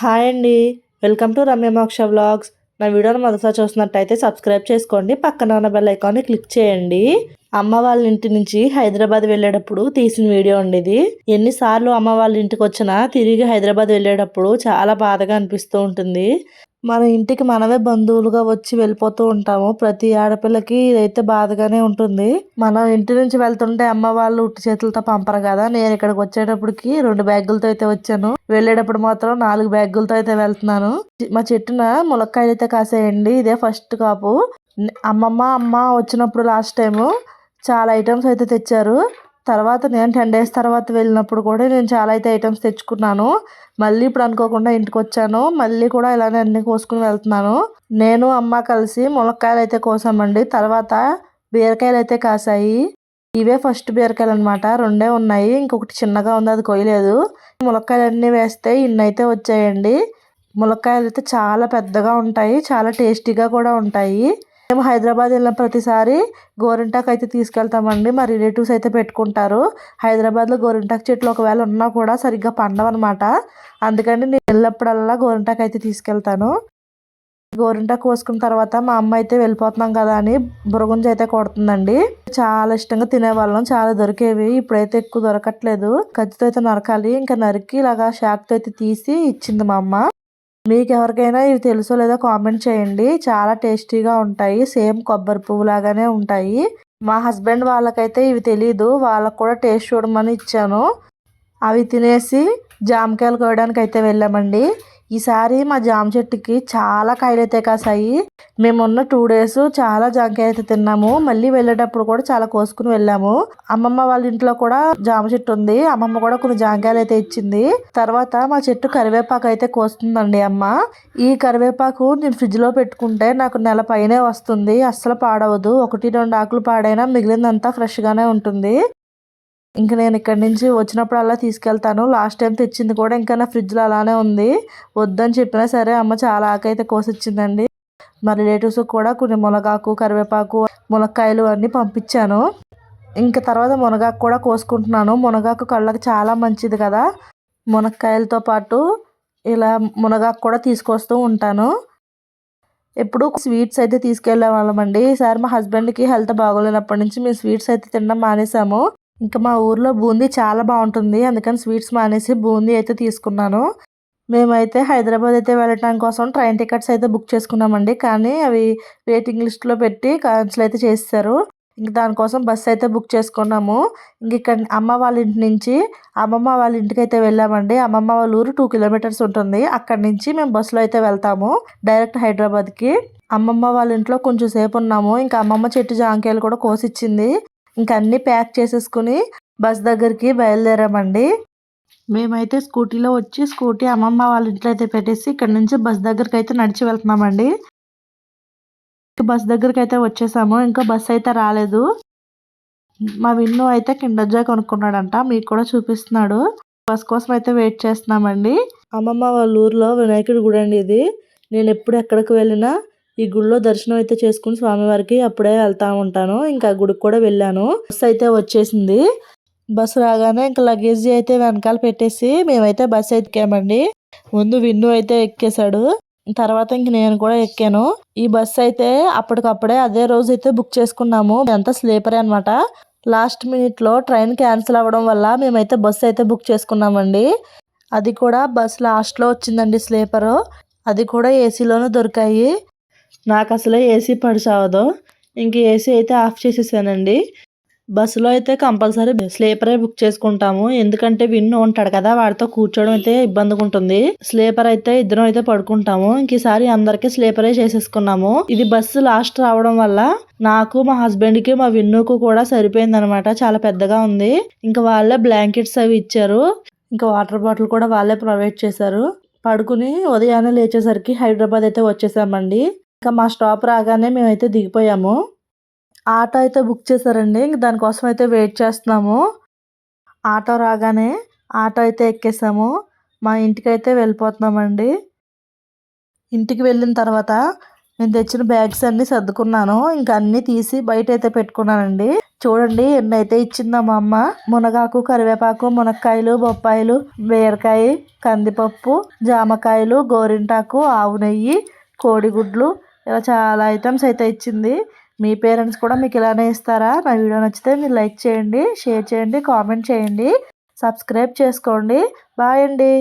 Hi అండి. Welcome to Ramya మోక్ష vlogs. నా వీడియోని మొదటిసారి చూస్తున్నట్టయితే సబ్స్క్రైబ్ చేసుకోండి. పక్కన ఉన్న బెల్ ఐకాన్ని క్లిక్ చేయండి. అమ్మ వాళ్ళ ఇంటి నుంచి హైదరాబాద్ వెళ్ళేటప్పుడు తీసిన వీడియో ఉండేది ఇది. ఎన్నిసార్లు అమ్మ వాళ్ళ ఇంటికి వచ్చినా తిరిగి హైదరాబాద్ వెళ్ళేటప్పుడు చాలా బాధగా అనిపిస్తూ ఉంటుంది. మన ఇంటికి మనమే బంధువులుగా వచ్చి వెళ్ళిపోతూ ఉంటాము. ప్రతి ఆడపిల్లకి ఇదైతే బాధగానే ఉంటుంది. మన ఇంటి నుంచి వెళ్తుంటే అమ్మ వాళ్ళు ఉట్టి చేతులతో పంపరు కదా. నేను ఇక్కడికి వచ్చేటప్పటికి రెండు బ్యాగులతో అయితే వచ్చాను. వెళ్ళేటప్పుడు మాత్రం నాలుగు బ్యాగులతో అయితే వెళ్తున్నాను. మా చెట్టున ములక్కాయలు అయితే కాసేయండి. ఇదే ఫస్ట్ కాపు. అమ్మమ్మ అమ్మ వచ్చినప్పుడు లాస్ట్ టైము చాలా ఐటమ్స్ అయితే తెచ్చారు. తర్వాత నేను టెన్ డేస్ తర్వాత వెళ్ళినప్పుడు కూడా నేను చాలా అయితే ఐటమ్స్ తెచ్చుకున్నాను. మళ్ళీ ఇప్పుడు అనుకోకుండా ఇంటికి వచ్చాను. మళ్ళీ కూడా ఇలానే అన్ని కోసుకుని వెళ్తున్నాను. నేను అమ్మ కలిసి ములక్కాయలు అయితే కోసామండి. తర్వాత బీరకాయలు అయితే కాసాయి. ఇవే ఫస్ట్ బీరకాయలు అనమాట రెండే ఉన్నాయి. ఇంకొకటి చిన్నగా ఉంది. అది కొయ్యలేదు. ములక్కాయలు అన్నీ వేస్తే ఇన్ని అయితే వచ్చాయండి. ములక్కాయలు అయితే చాలా పెద్దగా ఉంటాయి. చాలా టేస్టీగా కూడా ఉంటాయి. మేము హైదరాబాద్ వెళ్ళిన ప్రతిసారి గోరింటాకు అయితే తీసుకెళ్తామండి. మా రిలేటివ్స్ అయితే పెట్టుకుంటారు. హైదరాబాద్లో గోరింటాకు చెట్లు ఒకవేళ ఉన్నా కూడా సరిగ్గా పండవన్నమాట. అందుకని నేను వెళ్ళినప్పుడల్లా గోరింటాకు అయితే తీసుకెళ్తాను. గోరింటాకు కోసుకున్న తర్వాత మా అమ్మ అయితే వెళ్ళిపోతున్నాం కదా అని బురగుంజ అయితే కొడుతుందండి. చాలా ఇష్టంగా తినేవాళ్ళం. చాలా దొరికేవి. ఇప్పుడైతే ఎక్కువ దొరకట్లేదు. కజ్జితో అయితే నరకాలి. ఇంకా నరికి ఇలాగా షాక్తో అయితే తీసి ఇచ్చింది మా అమ్మ. మీకు ఎవరికైనా ఇవి తెలుసో లేదో కామెంట్ చేయండి. చాలా టేస్టీగా ఉంటాయి. సేమ్ కొబ్బరి పువ్వు లాగానే ఉంటాయి. మా హస్బెండ్ వాళ్ళకైతే ఇవి తెలీదు. వాళ్ళకు కూడా టేస్ట్ చూడమని ఇచ్చాను. అవి తినేసి జామకాయలు కోయడానికి అయితే వెళ్ళామండి. ఈసారి మా జామ చెట్టుకి చాలా కాయలు అయితే కాసాయి. మేమున్న టూ డేస్ చాలా జామకాయ అయితే తిన్నాము. మళ్ళీ వెళ్ళేటప్పుడు కూడా చాలా కోసుకుని వెళ్ళాము. అమ్మమ్మ వాళ్ళ ఇంట్లో కూడా జామ చెట్టు ఉంది. అమ్మమ్మ కూడా కొన్ని జామకాయలు అయితే ఇచ్చింది. తర్వాత మా చెట్టు కరివేపాకు అయితే కోస్తుందండి అమ్మ. ఈ కరివేపాకు నేను ఫ్రిడ్జ్లో పెట్టుకుంటే నాకు నెల పైనే వస్తుంది. అస్సలు పాడవదు. ఒకటి రెండు ఆకులు పాడైనా మిగిలిందంతా ఫ్రెష్గానే ఉంటుంది. ఇంక నేను ఇక్కడి నుంచి వచ్చినప్పుడు అలా తీసుకెళ్తాను. లాస్ట్ టైం తెచ్చింది కూడా ఇంకా నా ఫ్రిడ్జ్లో అలానే ఉంది. వద్దని చెప్పినా సరే అమ్మ చాలా ఆకైతే కోసొచ్చిందండి. మా రిలేటివ్స్ కూడా కొన్ని మునగాకు కరివేపాకు మునక్కాయలు అన్నీ పంపించాను. ఇంకా తర్వాత మునగాకు కూడా కోసుకుంటున్నాను. మునగాకు కళ్ళకి చాలా మంచిది కదా. మునక్కాయలతో పాటు ఇలా మునగాకు కూడా తీసుకొస్తూ ఉంటాను. ఎప్పుడు స్వీట్స్ అయితే తీసుకెళ్ళే వాళ్ళమండి. ఈసారి మా హస్బెండ్కి హెల్త్ బాగోలేనప్పటి నుంచి మేము స్వీట్స్ అయితే తినడం మానేసాము. ఇంకా మా ఊర్లో బూందీ చాలా బాగుంటుంది. అందుకని స్వీట్స్ మానేసి బూందీ అయితే తీసుకున్నాను. మేమైతే హైదరాబాద్ అయితే వెళ్ళటం కోసం ట్రైన్ టికెట్స్ అయితే బుక్ చేసుకున్నామండి. కానీ అవి వెయిటింగ్ లిస్ట్లో పెట్టి క్యాన్సిల్ అయితే చేస్తారు ఇంక దానికోసం బస్సు అయితే బుక్ చేసుకున్నాము. ఇంక ఇక్కడ అమ్మ వాళ్ళ ఇంటి నుంచి అమ్మమ్మ వాళ్ళ ఇంటికి అయితే వెళ్ళామండి. అమ్మమ్మ వాళ్ళ ఊరు టూ కిలోమీటర్స్ ఉంటుంది. అక్కడి నుంచి మేము బస్సులో అయితే వెళ్తాము. డైరెక్ట్ హైదరాబాద్కి. అమ్మమ్మ వాళ్ళ ఇంట్లో కొంచెం సేపు ఉన్నాము. ఇంకా అమ్మమ్మ చెట్టు జాంకాయలు కూడా కోసిచ్చింది. ఇంక అన్నీ ప్యాక్ చేసేసుకుని బస్ దగ్గరికి బయలుదేరామండి. మేమైతే స్కూటీలో వచ్చి స్కూటీ అమ్మమ్మ వాళ్ళ ఇంట్లో అయితే పెట్టేసి ఇక్కడ నుంచి బస్ దగ్గరికి అయితే నడిచి వెళ్తున్నామండి. బస్ దగ్గరికి అయితే వచ్చేసాము. ఇంకా బస్ అయితే రాలేదు. మా విన్ను అయితే కిండర్ జాయ్ కొనుక్కున్నాడంట. మీకు కూడా చూపిస్తున్నాడు. బస్ కోసం అయితే వెయిట్ చేస్తున్నామండి. అమ్మమ్మ వాళ్ళ ఊర్లో వినాయకుడి గుడి అండి ఇది. నేను ఎప్పుడు ఎక్కడికి వెళ్ళినా ఈ గుడిలో దర్శనం అయితే చేసుకుని స్వామివారికి అప్పుడే వెళ్తా ఉంటాను. ఇంకా గుడికి కూడా వెళ్ళాను. బస్సు అయితే వచ్చేసింది. బస్సు రాగానే ఇంకా లగేజ్ అయితే వెనకాల పెట్టేసి మేమైతే బస్సు ఎక్కామండి. ముందు విన్ను అయితే ఎక్కేశాడు. తర్వాత ఇంక నేను కూడా ఎక్కాను. ఈ బస్సు అయితే అప్పటికప్పుడే అదే రోజు అయితే బుక్ చేసుకున్నాము. అంతా స్లీపరే అనమాట లాస్ట్ మినిట్లో ట్రైన్ క్యాన్సిల్ అవ్వడం వల్ల మేమైతే బస్సు అయితే బుక్ చేసుకున్నామండి. అది కూడా బస్ లాస్ట్లో వచ్చిందండి స్లీపరు. అది కూడా ఏసీలోనే దొరికాయి. నాకు అసలే ఏసీ పడి ఇంక ఏసీ అయితే ఆఫ్ చేసేసానండి. బస్సులో అయితే కంపల్సరీ స్లీపరే బుక్ చేసుకుంటాము. ఎందుకంటే విన్ను ఉంటాడు కదా వాడితో కూర్చోవడం అయితే ఇబ్బందిగా ఉంటుంది స్లీపర్ అయితే ఇద్దరం అయితే పడుకుంటాము. ఇంక ఈసారి అందరికి స్లీపరే చేసేసుకున్నాము. ఇది బస్సు లాస్ట్ రావడం వల్ల నాకు మా హస్బెండ్కి మా విన్నుకు కూడా సరిపోయింది అనమాట చాలా పెద్దగా ఉంది. ఇంకా వాళ్ళే బ్లాంకెట్స్ అవి ఇచ్చారు. ఇంకా వాటర్ బాటిల్ కూడా వాళ్ళే ప్రొవైడ్ చేశారు. పడుకుని ఉదయాన్నే లేచేసరికి హైదరాబాద్ అయితే వచ్చేసామండి. ఇంకా మా స్టాప్ రాగానే మేమైతే దిగిపోయాము. ఆటో అయితే బుక్ చేశారండి. ఇంక దానికోసం అయితే వెయిట్ చేస్తున్నాము. ఆటో రాగానే ఆటో అయితే ఎక్కేసాము. మా ఇంటికి అయితే వెళ్ళిపోతున్నామండి. ఇంటికి వెళ్ళిన తర్వాత నేను తెచ్చిన బ్యాగ్స్ అన్నీ సర్దుకున్నాను. ఇంకా అన్నీ తీసి బయట అయితే పెట్టుకున్నానండి. చూడండి ఎన్నైతే ఇచ్చిందో మా అమ్మ. మునగాకు కరివేపాకు మునక్కాయలు బొప్పాయిలు బీరకాయ కందిపప్పు జామకాయలు గోరింటాకు ఆవు నెయ్యి కోడిగుడ్లు ఇలా చాలా ఐటమ్స్ అయితే ఇచ్చింది. మీ పేరెంట్స్ కూడా మీకు ఇలానే ఇస్తారా? నా వీడియో నచ్చితే మీరు లైక్ చేయండి షేర్ చేయండి కామెంట్ చేయండి సబ్స్క్రైబ్ చేసుకోండి. బాయ్ అండి.